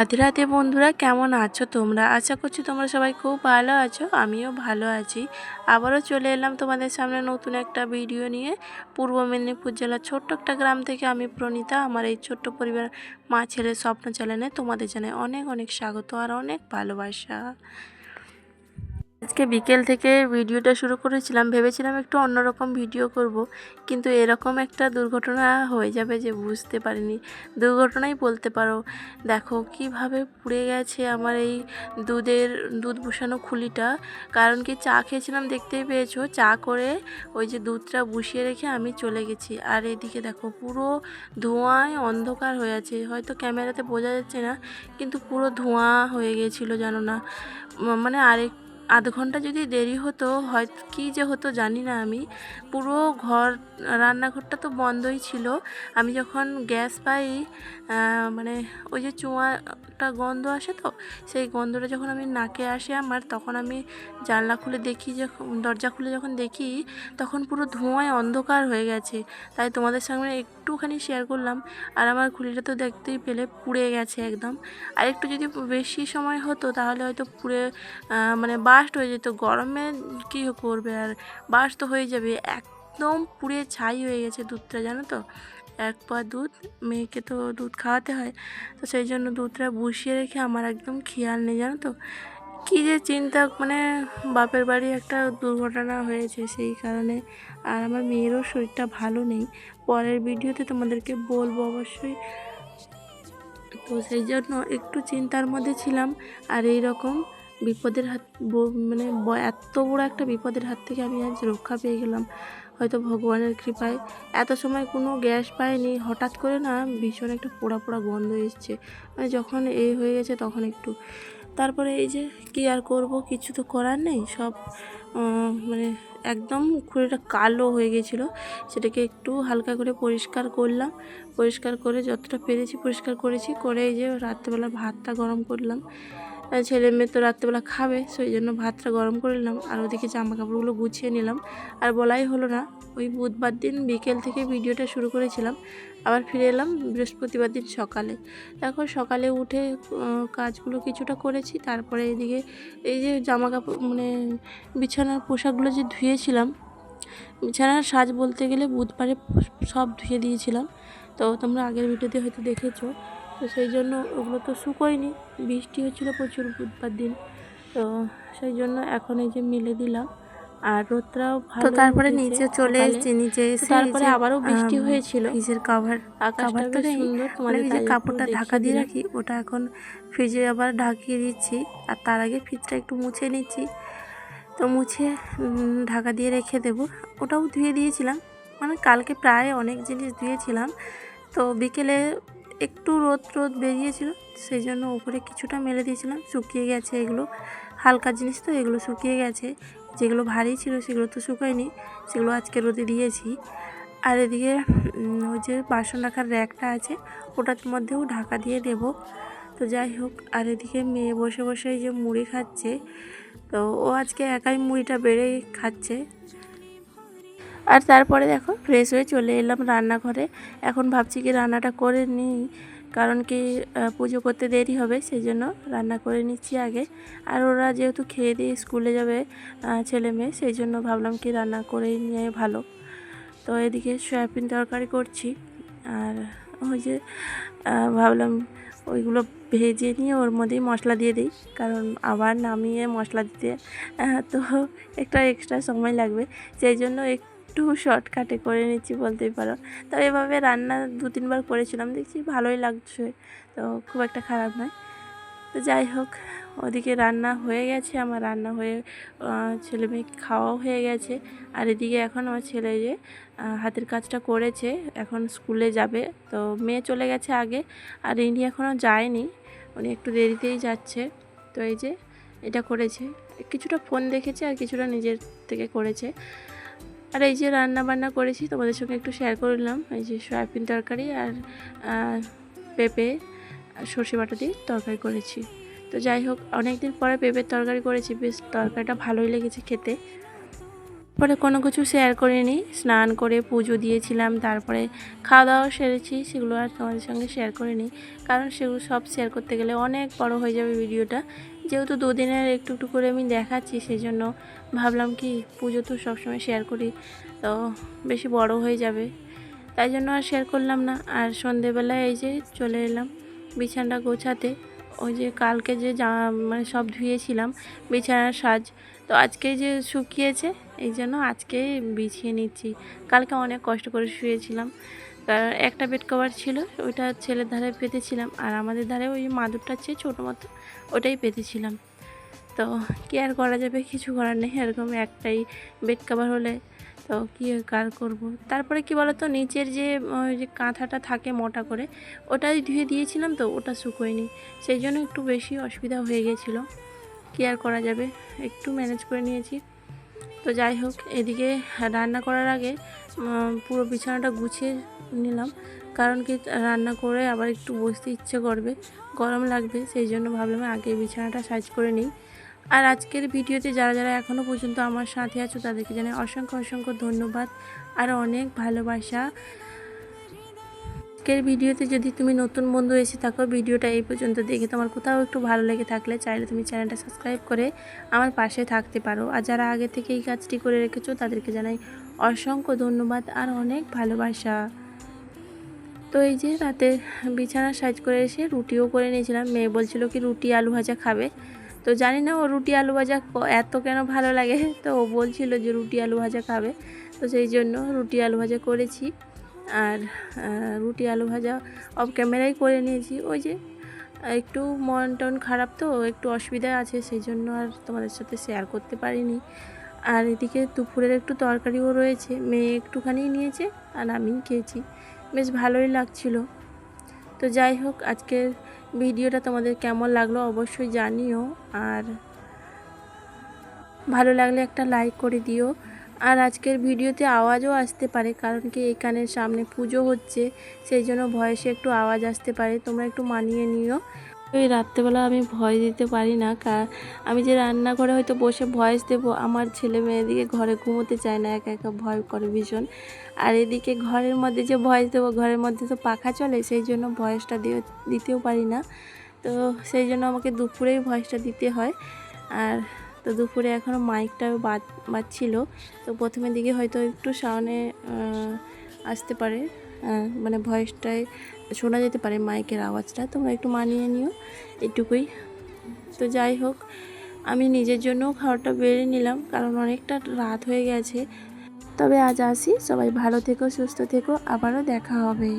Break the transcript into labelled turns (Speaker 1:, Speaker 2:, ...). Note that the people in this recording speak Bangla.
Speaker 1: রাধে রাধে বন্ধুরা, কেমন আছো তোমরা? আশা করছি তোমরা সবাই খুব ভালো আছো, আমিও ভালো আছি। আবারও চলে এলাম তোমাদের সামনে নতুন একটা ভিডিও নিয়ে। পূর্ব মেদিনীপুর জেলার ছোট্ট একটা গ্রাম থেকে আমি প্রণীতা, আমার এই ছোট্ট পরিবার মা ছেলের স্বপ্ন চ্যানেলে তোমাদের জানাই অনেক অনেক স্বাগত আর অনেক ভালোবাসা। আজকে বিকেল থেকে ভিডিওটা শুরু করেছিলাম, ভেবেছিলাম একটু অন্যরকম ভিডিও করব, কিন্তু এরকম একটা দুর্ঘটনা হয়ে যাবে যে বুঝতে পারিনি। দুর্ঘটনাই বলতে পারো। দেখো, কীভাবে পুড়ে গেছে আমার এই দুধের, দুধ বসানো খুলিটা। কারণ কি চা খেয়েছিলাম দেখতেই পেয়েছ? চা করে ওই যে দুধটা বসিয়ে রেখে আমি চলে গেছি। আর এদিকে দেখো, পুরো ধোঁয়ায় অন্ধকার হয়ে আছে। হয়তো ক্যামেরাতে বোঝা যাচ্ছে না, কিন্তু পুরো ধোঁয়া হয়ে গেছিল, জানো না। মানে আরেক আধ ঘণ্টা যদি দেরি হতো, হয় কী যে হতো জানি না আমি। পুরো ঘর, রান্নাঘরটা তো বন্ধই ছিল। আমি যখন গ্যাস পাই মানে ওই যে চুঁয়াটা গন্ধ আসে তো, সেই গন্ধটা যখন আমি নাকে আসে আমার, তখন আমি জানলা খুলে দেখি যখন দরজা খুলে যখন দেখি, তখন পুরো ধোঁয়ায় অন্ধকার হয়ে গেছে। তাই তোমাদের সঙ্গে একটুখানি শেয়ার করলাম। আর আমার খুলিটা তো দেখতেই পেলে, পুড়ে গেছে একদম। আর একটু যদি বেশি সময় হতো, তাহলে হয়তো পুড়ে মানে মানে বাস্ট হয়ে যেত, গরমে কী করবে আর বাস্ট হয়ে যাবে, একদম পুড়ে ছাই হয়ে গেছে দুধটা, জানো তো? এক পা দুধ, মেয়েকে তো দুধ খাওয়াতে হয়, তো সেই জন্য দুধটা বসিয়ে রেখে আমার একদম খেয়াল নেই, জানো তো? কী যে চিন্তা মানে বাপের বাড়ি একটা দুর্ঘটনা হয়েছে সেই কারণে আর আমার মেয়েরও শরীরটা ভালো নেই। পরের ভিডিওতে তোমাদেরকে বলব অবশ্যই। তো সেই জন্য একটু চিন্তার মধ্যে ছিলাম আর এই রকম বিপদের হাত মানে এত বড় একটা বিপদের হাত থেকে আমি আজ রক্ষা পেয়ে গেলাম। হয়তো ভগবানের কৃপায়। এত সময় কোনো গ্যাস পাইনি হঠাৎ করে না ভীষণ একটা পোড়া পোড়া গন্ধ এসছে। মানে যখন এই হয়ে গেছে তখন একটু। তারপরে এই যে কী আর করব? কিছু তো করার নেই। সব মানে একদম খুঁড়িটা কালো হয়ে গেছিল। সেটাকে একটু হালকা করে পরিষ্কার করলাম। পরিষ্কার করে যতটা পেরেছি পরিষ্কার করেছি। করে এই যে রাত্রেবেলা ভাতটা গরম করলাম। ছেলে মেয়ে তো রাত্রেবেলা খাবে, সেই জন্য ভাতটা গরম করে নিলাম আর ওদিকে জামা কাপড়গুলো গুছিয়ে নিলাম। আর বলাই হলো না, ওই বুধবার দিন বিকেল থেকে ভিডিওটা শুরু করেছিলাম, আবার ফিরে এলাম বৃহস্পতিবার দিন সকালে। দেখো সকালে উঠে কাজগুলো কিছুটা করেছি, তারপরে এদিকে এই যে জামা কাপড় মানে বিছানার পোশাকগুলো যে ধুয়েছিলাম, বিছানার সাজ বলতে গেলে বুধবারে সব ধুয়ে দিয়েছিলাম। তো তোমরা আগের ভিডিওতে হয়তো দেখেছ তো সেই জন্য ওগুলো তো শুকোয়নি বৃষ্টি হচ্ছিল প্রচুর বুধবার দিন। তো সেই জন্য এখন এই যে মেলে দিলাম। আর রোদটাও ভালো
Speaker 2: তো তারপরে নিচে চলে। এসেছি নিচে এসে
Speaker 1: তারপরে আবারও বৃষ্টি হয়েছিল।
Speaker 2: ফ্রিজের কাভার কাভার তো
Speaker 1: সুন্দর
Speaker 2: মানে যে কাপড়টা ঢাকা দিয়ে রাখি ওটা এখন ফ্রিজে আবার ঢাকিয়ে দিচ্ছি। আর তার আগে ফ্রিজটা একটু মুছে নিচ্ছি। তো মুছে ঢাকা দিয়ে রেখে দেবো। ওটাও ধুয়ে দিয়েছিলাম। মানে কালকে প্রায় অনেক জিনিস ধুয়েছিলাম। তো বিকেলে একটু রোদ রোদ বেরিয়েছিল সেই জন্য উপরে কিছুটা মেলে দিয়েছিলাম, শুকিয়ে গেছে এগুলো। হালকা জিনিস তো, এগুলো শুকিয়ে গেছে। যেগুলো ভারী ছিল সেগুলো তো শুকায়নি, সেগুলো আজকে রোদে দিয়েছি। আর এদিকে ওই যে বাসন রাখার র্যাকটা আছে, ওটার মধ্যেও ঢাকা দিয়ে দেব। তো যাই হোক, আর এদিকে মেয়ে বসে বসে এই যে মুড়ি খাচ্ছে। তো ও আজকে একাই মুড়িটা বেড়ে খাচ্ছে। আর তারপরে দেখো ফ্রেশ হয়ে চলে এলাম রান্নাঘরে। এখন ভাবছি কি রান্নাটা করে নিই, কারণ কি পুজো করতে দেরি হবে সেই জন্য রান্না করে নিচ্ছি আগে। আর ওরা যেহেতু খেয়ে দিয়ে স্কুলে যাবে ছেলে মেয়ে সেই জন্য ভাবলাম কি রান্না করেই নিয়ে ভালো। তো এদিকে সয়াবিন তরকারি করছি, আর ওই যে ভাবলাম ওইগুলো ভেজে নিয়ে ওর মধ্যেই মশলা দিয়ে দিই, কারণ আবার নামিয়ে মশলা দিতে তো একটা এক্সট্রা সময় লাগবে। সেই জন্য একটু শর্টকাটে করে নিচ্ছি বলতেই পারো। তো এভাবে রান্না দু তিনবার করেছিলাম, দেখছি ভালোই লাগছে। তো খুব একটা খারাপ নয়। তো যাই হোক, ওদিকে রান্না হয়ে গেছে, আমার রান্না হয়ে ছেলে মেয়ে খাওয়াও হয়ে গেছে। আর এদিকে এখন আমার ছেলে যে হাতের কাজটা করেছে, এখন স্কুলে যাবে। তো মেয়ে চলে গেছে আগে, আর ইনি এখনও যায়নি। উনি একটু দেরিতেই যাচ্ছে। তো এই যে, এটা করেছে। কিছুটা ফোন দেখেছে আর কিছুটা নিজের থেকে করেছে। আর এই যে রান্না বান্না করেছি, তোমাদের সঙ্গে একটু শেয়ার করলাম এই যে সয়াবিন তরকারি আর পেঁপে, সর্ষে বাটা দিয়ে তরকারি করেছি। তো যাই হোক, অনেকদিন পরে পেঁপের তরকারি করেছি, বেশ তরকারিটা ভালোই লেগেছে খেতে।
Speaker 1: পরে কোনো কিছু শেয়ার করিনি। স্নান করে পুজো দিয়েছিলাম, তারপরে খাওয়া দাওয়া সেরেছি, সেগুলো আর তোমাদের সঙ্গে শেয়ার করিনি। কারণ সেগুলো সব শেয়ার করতে গেলে অনেক বড় হয়ে যাবে ভিডিওটা। যেহেতু দুদিনের একটু একটু করে আমি দেখাচ্ছি সেই জন্য ভাবলাম কি পুজো তো সবসময় শেয়ার করি, তো বেশি বড় হয়ে যাবে। তাই জন্য আর শেয়ার করলাম না। আর সন্ধেবেলায় এই যে চলে এলাম বিছানাটা গোছাতে। ওই যে কালকে যে জামা মানে সব ধুয়েছিলাম, বিছানার সাজ। তো আজকে যে শুকিয়েছে, এই জন্য আজকে বিছিয়ে নিচ্ছি। কালকে অনেক কষ্ট করে শুয়েছিলাম। কারণ একটা বেড কভার ছিল, ওইটা ছেলের ধারে পেতেছিলাম। আর আমাদের ধারে ওই মাদুরটার চেয়ে ছোটো মতো, ওটাই পেতেছিলাম। তো কি আর করা যাবে, কিছু করার নেই। এরকম একটাই বেড কভার হলে তো কী কার করব? তারপরে কি বলতো, নিচের যে, ওই যে কাঁথাটা থাকে মোটা করে, ওটাই ধুয়ে দিয়েছিলাম তো, ওটা শুকোয়নি। সেই জন্য একটু বেশি অসুবিধা হয়ে গেছিল। কী আর করা যাবে? একটু ম্যানেজ করে নিয়েছি। তো যাই হোক, এদিকে রান্না করার আগে পুরো বিছানাটা গুছিয়ে নিলাম। কারণ কি, রান্না করে আবার একটু বসতে ইচ্ছে করবে, গরম লাগবে, সেই জন্য ভাবলাম আগে বিছানাটা সাইজ করে নিই। আর আজকের ভিডিওতে যারা যারা এখনও পর্যন্ত আমার সাথে আছো, তাদেরকে জানাই অসংখ্য অসংখ্য ধন্যবাদ আর অনেক ভালোবাসা। আজকের ভিডিওতে যদি তুমি নতুন বন্ধু এসে থাকো, ভিডিওটা এই পর্যন্ত দেখে তোমার কোথাও একটু ভালো লেগে থাকলে চাইলে তুমি চ্যানেলটা সাবস্ক্রাইব করে আমার পাশে থাকতে পারো। আর যারা আগে থেকে এই কাজটি করে রেখেছো, তাদেরকে জানাই অসংখ্য ধন্যবাদ আর অনেক ভালোবাসা। তো এই যে রাতে বিছানা সাইজ করে এসে রুটিও করে নিয়েছিলাম। মেয়ে বলছিল কি, রুটি আলু ভাজা খাবে। তো জানি না ও রুটি আলু ভাজা এত কেন ভালো লাগে? তো ও বলছিল যে রুটি আলু ভাজা খাবে। তো সেই জন্য রুটি আলু ভাজা করেছি। আর রুটি আলু ভাজা অফ ক্যামেরাই করে নিয়েছি। ওই যে, একটু মন টন খারাপ তো, একটু অসুবিধা আছে, সেই জন্য আর তোমাদের সাথে শেয়ার করতে পারিনি। আর এদিকে দুপুরের একটু তরকারিও রয়েছে। মেয়ে একটুখানি নিয়েছে, আর আমি খেয়েছি। বেশ ভালোই লাগছিল। তো যাই হোক, আজকের ভিডিওটা তোমাদের কেমন লাগল অবশ্যই জানিও। আর ভালো লাগলে একটা লাইক করে দিও। আর আজকের ভিডিওতে আওয়াজও আসতে পারে, কারণ কি এখানের সামনে পুজো হচ্ছে, সেই জন্য ভয়েসে একটু আওয়াজ আসতে পারে, তোমরা একটু মানিয়ে নিও। ওই রাত্রেবেলা আমি ভয় দিতে পারি না, কা- আমি যে রান্নাঘরে হয়তো বসে ভয়েস দেবো, আমার ছেলে মেয়েদিকে ঘরে ঘুমোতে চায় না, একা একা ভয় করে ভীষণ। আর এদিকে ঘরের মধ্যে যে ভয়েস দেবো, ঘরের মধ্যে তো পাখা চলে, সেই জন্য ভয়েসটা দিয়ে দিতেও পারি না। তো সেই জন্য আমাকে দুপুরেই ভয়েসটা দিতে হয়। আর তো দুপুরে এখনও মাইকটা বাদ, বাজছিল। তো প্রথমের দিকে হয়তো একটু সামনে আসতে পারে মানে ভয়েসটায় শোনা যেতে পারে মাইকের আওয়াজটা, তোমরা একটু মানিয়ে নিও, এটুকুই। তো যাই হোক, আমি নিজের জন্যও খাবারটা বেড়ে নিলাম, কারণ অনেকটা রাত হয়ে গেছে। তবে আজ আসি, সবাই ভালো থেকো, সুস্থ থেকো, আবারও দেখা হবে।